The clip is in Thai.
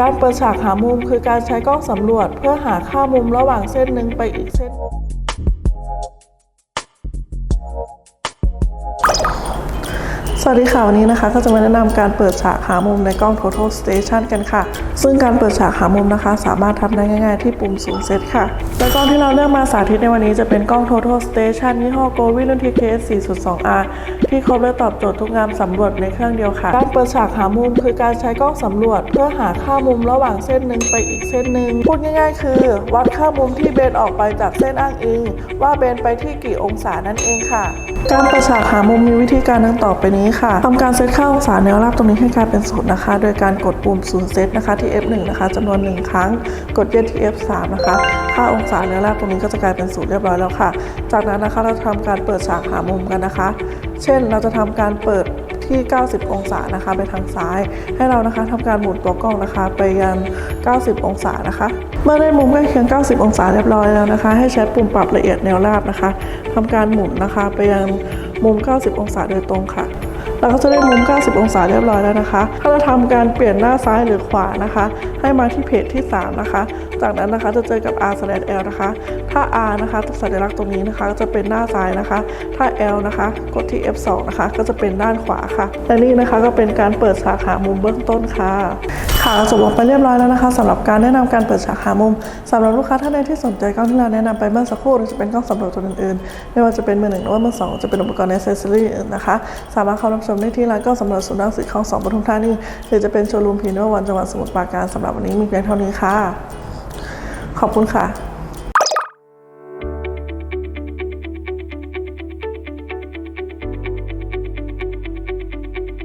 การเปิดฉากหามุมคือการใช้กล้องสำรวจ เพื่อหาค่ามุมระหว่างเส้นหนึ่งไปอีกเส้น สวัสดีค่ะ วันนี้นะคะก็จะมาแนะนำการเปิดฉากหามุมในกล้อง Total Station กันค่ะ ซึ่งการเปิดฉากหามุมนะคะ สามารถทำได้ง่าย ๆ ที่ปุ่มศูนย์เซตค่ะโดยกล้องที่เราเลือกมาสาธิตในวันนี้จะเป็นกล้อง Total Station ยี่ห้อ g o v i รุ่น TKS 4.2R ที่ครบและตอบโจทย์ทุกงานสำรวจในเครื่องเดียวค่ะ การเปิดฉากหามุมคือการใช้กล้องสำรวจ เพื่อหาค่ามุมระหว่างเส้นหนึ่งไปอีกเส้นหนึ่งพูดง่าย ๆ คือ วัดค่ามุมที่เบนออกไปจากเส้นอ้างอิงว่าเบนไปที่กี่องศานั่นเองค่ะ การเปิดฉากหามุมมีวิธีการดังต่อไปนี้ค่ะทำการเซตค่าองศาแนวราบตรงนี้ให้กลายเป็นศูนย์นะคะ โดยการกดปุ่มศูนย์เซตนะคะที่ F1 นะคะจำนวน 1 ครั้ง กดเย็นที่ F3 นะคะ ค่าองศาแนวราบตรงนี้ก็จะกลายเป็นศูนย์เรียบร้อยแล้วค่ะ จากนั้นนะคะเราจะทำการเปิดฉากหามุมกันนะคะ เช่นเราจะทำการเปิดที่ 90 องศานะคะ ไปทางซ้าย ให้เรานะคะทำการหมุนตัวกล้องนะคะ ไปยัง90 องศานะคะ เมื่อได้มุมใกล้เคียง 90 องศาเรียบร้อยแล้วนะคะ ให้ใช้ปุ่มปรับละเอียดแนวราบนะคะทำการหมุนนะคะ ไปยังมุม 90 องศาโดยตรงค่ะ เราก็จะได้มุม 90 องศาเรียบร้อยแล้วนะคะถ้าเราทำการเปลี่ยนหน้าซ้ายหรือขวานะคะ ให้มาที่เพจที่ 3 นะคะ จากนั้นนะคะจะเจอกับ r l นะคะ ถ้า r นะคะสัญลักษณ์ตรงนี้นะคะก็จะเป็นหน้าซ้ายนะคะ ถ้า l นะคะ กดที่ f2 นะคะ ก็จะเป็นด้านขวาค่ะและนี่นะคะก็เป็นการเปิดสาขามุมเบื้องต้นค่ะ ค่ะจบลงไปเรียบร้อยแล้วนะคะสำหรับการแนะนำการเปิดฉากหามุมสำหรับลูกค้าท่านใดที่สนใจกล้องที่เราแนะนำไปเมื่อสักครู่หรือจะเป็นกล้องสำรวจตัวอื่นๆไม่ว่าจะเป็นมือหนึ่งหรือว่ามือสองจะเป็นอุปกรณ์ในเซสซอรี่นะคะ สามารถเข้ารับชมได้ที่ร้านกล้องสำรวจศูนย์รังสิตคลองสองปทุมธานีหรือจะเป็นโชว์รูมพีโนวันจังหวัดสมุทรปราการสำหรับวันนี้มีเพียงเท่านี้ค่ะ ขอบคุณค่ะ